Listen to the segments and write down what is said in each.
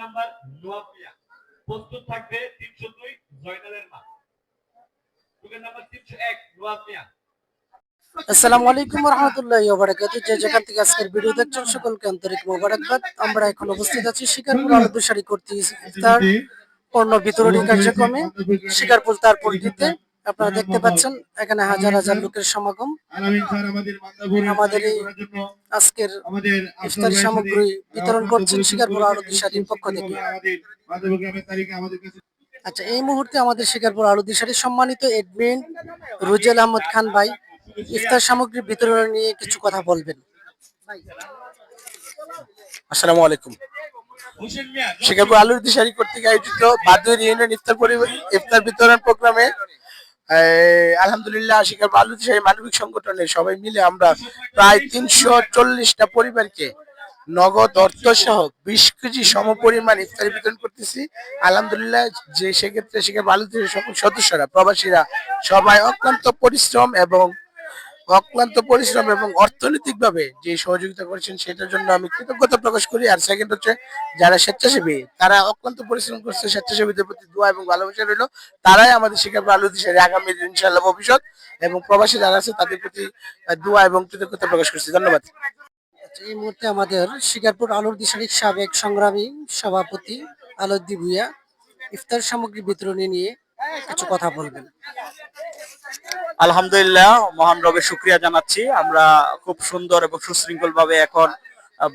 Number প্রস্তুত থাকবে তিনশো দুই জয়নালের মা। নাম্বার তিনশো এক আসসালামু আলাইকুম রহমতুল্লাহ বারাকাতু যে যেখান থেকে আজকের ভিডিও দেখছেন সকলকে আন্তরিক মোবারকবাদ। আমরা এখন উপস্থিত আছি শিকারপুর আলুদুসারি কর্তৃক ইফতার পণ্য বিতরণী কার্যক্রমে। শিকারপুর তার পরিধিতে আপনারা দেখতে পাচ্ছেন এখানে হাজার হাজার লোকের সমাগম। আমাদের এই আজকের ইফতারি সামগ্রী বিতরণ করছেন শিকারপুর আলুদুসারির পক্ষ থেকে। আচ্ছা এই মুহূর্তে আমাদের শিকারপুর আলুদিশারির সম্মানিত এডমিন রুজেল আহমদ খান ভাই ইফতার সামগ্রী বিতরণ নিয়ে কিছু কথা বলবেন। আসসালামু আলাইকুম। শিকাগো আলুর দিশারি কর্তৃক আয়োজিত বাদুর ইউনিয়ন ইফতার পরিবার ইফতার বিতরণ প্রোগ্রামে আলহামদুলিল্লাহ শিকার বালুদেশের মানবিক সংগঠনের সবাই মিলে আমরা প্রায় তিনশো চল্লিশটা পরিবারকে নগদ অর্থ সহ বিশ কেজি সম পরিমাণ ইফতারি বিতরণ করতেছি। আলহামদুলিল্লাহ, যে সেক্ষেত্রে সেখানে বালুদেশের সকল সদস্যরা, প্রবাসীরা সবাই অক্লান্ত পরিশ্রম এবং অক্লান্ত পরিশ্রম এবং অর্থনৈতিকভাবে যে সহযোগিতা করেছেন সেটার জন্য আমি কৃতজ্ঞতা প্রকাশ করি। আর সেকেন্ড হচ্ছে যারা স্বেচ্ছাসেবী তারা অক্লান্ত পরিশ্রম করছে স্বেচ্ছাসেবীদের প্রতি দোয়া এবং ভালোবাসা রইল। তারাই আমাদের শিক্ষা আলু দিশে আগামী দিন ইনশাআল্লাহ ভবিষ্যৎ। এবং প্রবাসী যারা আছে তাদের প্রতি দোয়া এবং কৃতজ্ঞতা প্রকাশ করছি। ধন্যবাদ। আচ্ছা, এই মুহূর্তে আমাদের শিকারপুর আলুর দিশারির সাবেক সংগ্রামী সভাপতি আলদ্দি ভুইয়া ইফতার সামগ্রী বিতরণী নিয়ে কিছু কথা বলবেন। আলহামদুলিল্লাহ, মহান রবের শুক্রিয়া জানাচ্ছি। আমরা খুব সুন্দর এবং সুশৃঙ্খল ভাবে এখন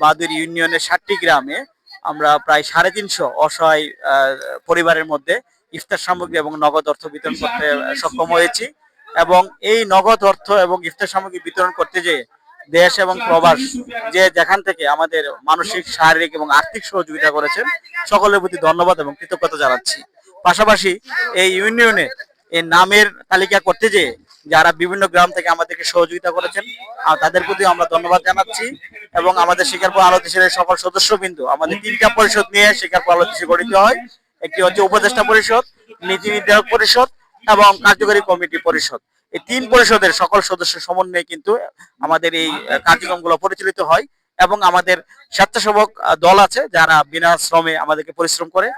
বাদুর ইউনিয়নের ষাটটি গ্রামে আমরা প্রায় সাড়ে তিনশো অসহায় পরিবারের মধ্যে ইফতার সামগ্রী এবং নগদ অর্থ বিতরণ করতে সক্ষম হয়েছি। এবং এই নগদ অর্থ এবং ইফতার সামগ্রী বিতরণ করতে যেয়ে দেশ এবং প্রবাস যে যেখান থেকে আমাদের মানসিক, শারীরিক এবং আর্থিক সহযোগিতা করেছেন, সকলের প্রতি ধন্যবাদ এবং কৃতজ্ঞতা জানাচ্ছি। পাশাপাশি এই ইউনিয়নে এই নামের তালিকা করতে যে যারা বিভিন্ন গ্রাম থেকে আমাদেরকে সহযোগিতা করেছেন আর তাদের প্রতি আমরা ধন্যবাদ জানাচ্ছি এবং আমাদের শিকারপুর আলো দেশের সকল সদস্যবৃন্দু, আমাদের তিনটা পরিষদ নিয়ে শিকারপুর আলো দেশে গঠিত হয়। একটি হচ্ছে উপদেষ্টা পরিষদ, নীতি নির্ধারক পরিষদ এবং কার্যকরী কমিটি পরিষদ। এই তিন পরিষদের সকল সদস্য সমন্বয়ে কিন্তু আমাদের এই কার্যক্রমগুলো পরিচালিত হয়। এবং আমাদের স্বেচ্ছাসেবক দল আছে যারা বিনা শ্রমে আমাদেরকে পরিশ্রম করে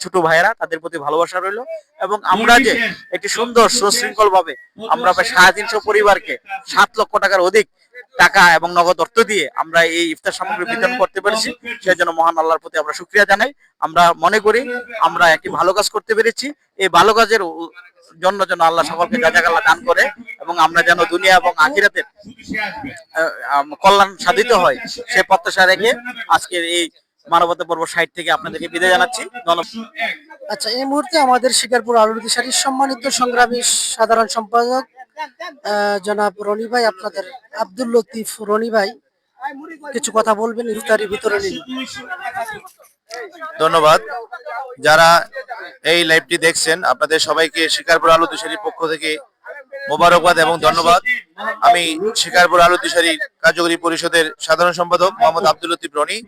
ছোট ভাইয়েরা তাদের প্রতি ভালোবাসা রইল। এবং আমরা যে একটি সুন্দর সুশৃঙ্খল ভাবে আমরা প্রায় সাড়ে তিনশো পরিবারকে সাত লক্ষ টাকার অধিক টাকা এবং নগদ অর্থ দিয়ে আমরা এই ইফতার সামগ্রী বিতরণ করতে পেরেছি। সেই জন্য মহান আল্লাহর প্রতি আমরা শুক্রিয়া জানাই। আমরা মনে করি আমরা একটি ভালো কাজ করতে পেরেছি। এই ভালো কাজের জন্য যেন আল্লাহ সকলকে জাজাকাল্লাহ দান করে এবং আমরা যেন দুনিয়া এবং আখিরাতের আহ, কল্যাণ সাধিত হয় সে প্রত্যাশা রেখে আজকের এই মানবতা পর্ব সাইট থেকে আপনাদেরকে বিদায় জানাচ্ছি। আচ্ছা এই মুহূর্তে আমাদের শিকারপুর আলুর দিশারির সম্মানিত সংগ্রামী সাধারণ সম্পাদক জনাব রনি ভাই, আপনাদের আব্দুল লতিফ রনি ভাই, কিছু কথা বলবেন, ইফতারি বিতরণী ধন্যবাদ। যারা এই লাইভটি দেখছেন, আপনাদের সবাইকে শিকারপুর আলু দিশারির পক্ষ থেকে মোবারকবাদ এবং ধন্যবাদ। আমি শিকারপুর আলু দিশারি কার্যকরী পরিষদের সাধারণ সম্পাদক মোহাম্মদ আব্দুল লতিফ রনি।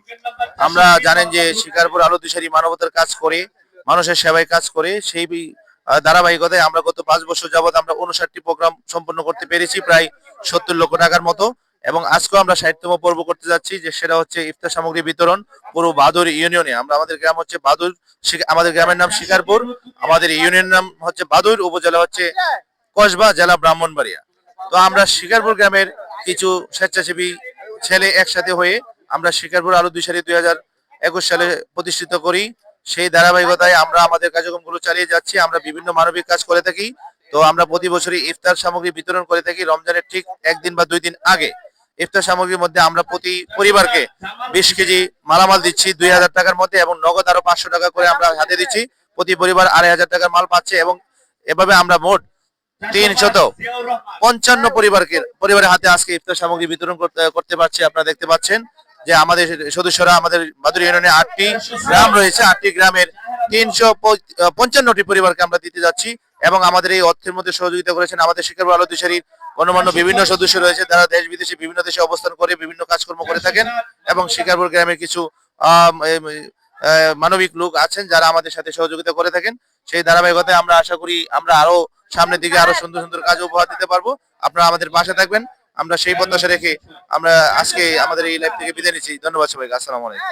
আমরা জানেন যে শিকারপুর আলু দিশারি মানবতার কাজ করে, মানুষের সেবায় কাজ করে, সেই ধারাবাহিকতায় আমরা গত পাঁচ বছর যাবত আমরা উনষাটটি প্রোগ্রাম সম্পন্ন করতে পেরেছি, প্রায় সত্তর লক্ষ টাকার মতো। এবং আজকেও আমরা ষাটতম পর্ব করতে যাচ্ছি, যে সেটা হচ্ছে ইফতার সামগ্রী বিতরণ পুরো বাদুর ইউনিয়নে। আমরা আমাদের গ্রাম হচ্ছে বাদুর আমাদের গ্রামের নাম শিকারপুর, আমাদের ইউনিয়ন নাম হচ্ছে বাদুর, উপজেলা হচ্ছে কসবা, জেলা ব্রাহ্মণবাড়িয়া। তো আমরা শিকারপুর গ্রামের কিছু স্বেচ্ছাসেবী ছেলে একসাথে হয়ে আমরা শিকারপুর আলু দুই সারি দুই হাজার একুশ সালে প্রতিষ্ঠিত করি। সেই ধারাবাহিকতায় আমরা আমাদের কার্যক্রমগুলো চালিয়ে যাচ্ছি, আমরা বিভিন্ন মানবিক কাজ করে থাকি। তো আমরা প্রতি বছরই ইফতার সামগ্রী বিতরণ করে থাকি রমজানের ঠিক একদিন বা দুই দিন আগে। ইফতার সামগ্রীর মধ্যে আমরা প্রতি পরিবারকে বিশ কেজি মালামাল দিচ্ছি দুই হাজার টাকার মধ্যে এবং নগদ আরও পাঁচশো টাকা করে আমরা হাতে দিচ্ছি। প্রতি পরিবার আড়াই হাজার টাকার মাল পাচ্ছে এবং এভাবে আমরা মোট তিন তিনশত পঞ্চান্ন পরিবারকে পরিবারের হাতে আজকে ইফতার সামগ্রী বিতরণ করতে করতে পারছি, আপনারা দেখতে পাচ্ছেন। যে আমাদের সদস্যরা আমাদের বাদুর ইউনিয়নে আটটি গ্রাম রয়েছে, আটটি গ্রামের তিনশো পঞ্চান্নটি পরিবারকে আমরা দিতে যাচ্ছি এবং আমাদের এই অর্থের মধ্যে সহযোগিতা করেছেন আমাদের শিকার আলো দিশারির গণমান্য বিভিন্ন সদস্য রয়েছে যারা দেশ বিদেশে বিভিন্ন দেশে অবস্থান করে বিভিন্ন কাজকর্ম করে থাকেন এবং শিকারপুর গ্রামের কিছু মানবিক লোক আছেন যারা আমাদের সাথে সহযোগিতা করে থাকেন। সেই ধারাবাহিকতায় আমরা আশা করি আমরা আরও সামনের দিকে আরও সুন্দর সুন্দর কাজ উপহার দিতে পারব। আপনারা আমাদের পাশে থাকবেন। আমরা সেই প্রত্যাশা রেখে আমরা আজকে আমাদের এই লাইভ থেকে বিদায় নিচ্ছি। ধন্যবাদ সবাইকে। আসসালামু আলাইকুম।